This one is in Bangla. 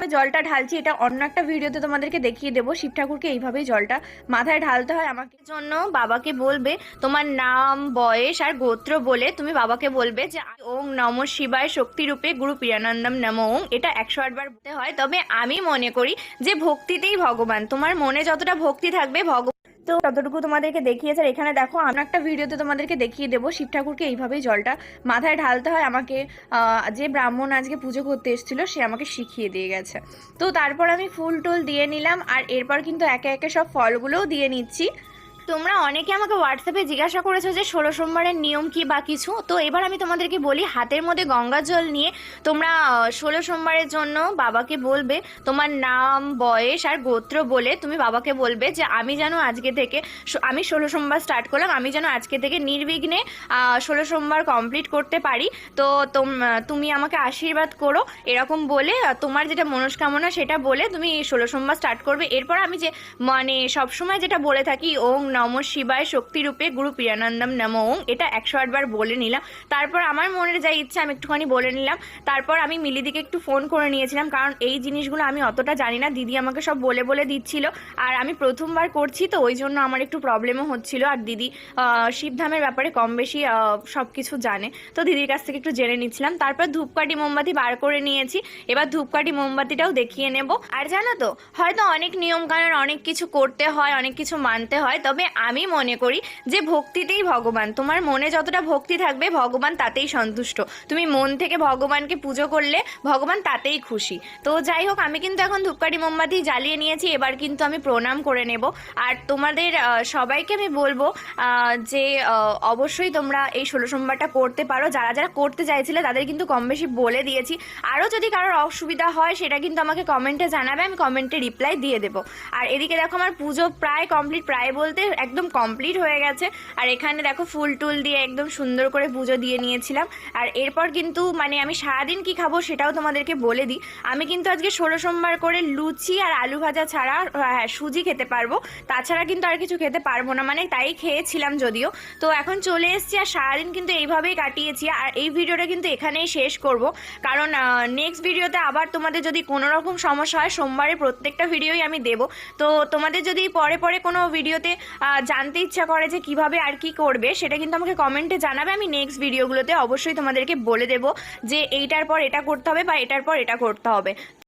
জলটা ঢালছি, এটা অন্য একটা ভিডিওতে তোমাদেরকে দেখিয়ে দেবো। শিব ঠাকুরকে এইভাবেই জলটা মাথায় ঢালতে হয়। আমাকে জন্য বাবাকে বলবে, তোমার নাম, বয়স আর গোত্র বলে তুমি বাবাকে বলবে যে, ওং নম শিবায় শক্তিরূপে গুরু প্রিয়ানন্দম নম ওং। এটা একশো আটবার হয়। তবে আমি মনে করি যে, ভক্তিতেই ভগবান। তোমার মনে যতটা ভক্তি থাকবে, ভগবান তো ততটুকু তোমাদেরকে দেখিয়েছে। আর এখানে দেখো, আমরা একটা ভিডিওতে তোমাদেরকে দেখিয়ে দেবো শিব ঠাকুরকে এইভাবেই জলটা মাথায় ঢালতে হয়। আমাকে যে ব্রাহ্মণ আজকে পুজো করতে এসেছিল, সে আমাকে শিখিয়ে দিয়ে গেছে। তো তারপর আমি ফুল টুল দিয়ে নিলাম, আর এরপর কিন্তু একে একে সব ফলগুলোও দিয়ে নিচ্ছি। তোমরা অনেকে আমাকে হোয়াটসঅ্যাপে জিজ্ঞাসা করেছ যে ষোলো সোমবারের নিয়ম কি বা কিছু? তো এবার আমি তোমাদেরকে বলি, হাতের মধ্যে গঙ্গা জল নিয়ে তোমরা ষোলো সোমবারের জন্য বাবাকে বলবে, তোমার নাম, বয়স আর গোত্র বলে তুমি বাবাকে বলবে যে আমি যেন আজকে থেকে আমি ষোলো সোমবার স্টার্ট করলাম, আমি যেন আজকে থেকে নির্বিঘ্নে ষোলো সোমবার কমপ্লিট করতে পারি। তো তোম- আমাকে আশীর্বাদ করো, এরকম বলে তোমার যেটা মনস্কামনা সেটা বলে তুমি ষোলো সোমবার স্টার্ট করবে। এরপর আমি যে মানে সবসময় যেটা বলে থাকি ওং নম শিবায় শক্তিরূপে গুরু প্রিয়ানন্দম নম। ওং এটা একশো আটবার বলে নিলাম। তারপর আমার মনের যা ইচ্ছা আমি একটুখানি বলে নিলাম। তারপর আমি মিলিদিকে একটু ফোন করে নিয়েছিলাম, কারণ এই জিনিসগুলো আমি অতটা জানি না। দিদি আমাকে সব বলে বলে দিচ্ছিল। আর আমি প্রথমবার করছি, তো ওই জন্য আমার একটু প্রবলেমও হচ্ছিল। আর দিদি শিবধামের ব্যাপারে কম বেশি সব কিছু জানে। তো দিদির কাছ থেকে একটু জেনে নিচ্ছিলাম। তারপর ধূপকাঠি মোমবাতি বার করে নিয়েছি। এবার ধূপকাঠি মোমবাতিটাও দেখিয়ে নেব। আর জানো তো, হয়তো অনেক নিয়ম কানুন অনেক কিছু করতে হয়, অনেক কিছু মানতে হয়। তবে আমি মনে করি যে ভক্তিতেই ভগবান। তোমার মনে যতটা ভক্তি থাকবে, ভগবান তাতেই সন্তুষ্ট। তুমি মন থেকে ভগবানকে পুজো করলে, ভগবান তাতেই খুশি। তো যাই হোক, আমি কিন্তু এখন ধূপকাঠি মোমবাতি জ্বালিয়ে নিয়েছি, এবার কিন্তু আমি প্রণাম করে নেব। আর তোমাদের সবাইকে আমি বলব যে অবশ্যই তোমরা এই ষোলো সোমবারটা করতে পারো। যারা যারা করতে চাইছিলে, তাদের কিন্তু কম বেশি বলে দিয়েছি। আরও যদি কারোর অসুবিধা হয়, সেটা কিন্তু আমাকে কমেন্টে জানাবে, আমি কমেন্টে রিপ্লাই দিয়ে দেবো। আর এদিকে দেখো, আমার পুজো প্রায় কমপ্লিট, প্রায় বলতে একদম কমপ্লিট হয়ে গেছে। আর এখানে দেখো ফুল টুল দিয়ে একদম সুন্দর করে পুজো দিয়ে নিয়েছিলাম। আর এরপর কিন্তু মানে আমি সারাদিন কি খাব সেটাও তোমাদেরকে বলে দিই। আমি কিন্তু আজকে ষোলো সোমবার করে লুচি আর আলু ভাজা ছাড়া হ্যাঁ সুজি খেতে পারব। তাছাড়া কিন্তু আর কিছু খেতে পারব না মানে তাই খেয়েছিলাম যদিও। তো এখন চলে এসেছি আর সারাদিন কিন্তু এইভাবেই কাটিয়েছি। আর এই ভিডিওটা কিন্তু এখানেই শেষ করব। কারণ নেক্সট ভিডিওতে আবার তোমাদের যদি কোনো রকম সমস্যা হয়, সোমবারে প্রত্যেকটা ভিডিওই আমি দেব। তো তোমাদের যদি পরে পরে কোনো ভিডিওতে জানতে ইচ্ছা করে যে কীভাবে আর কি করবে, সেটা কিন্তু আমাকে কমেন্টে জানাবে। আমি নেক্সট ভিডিওগুলোতে অবশ্যই তোমাদেরকে বলে দেব যে এইটার পর এটা করতে হবে বা এটার পর এটা করতে হবে।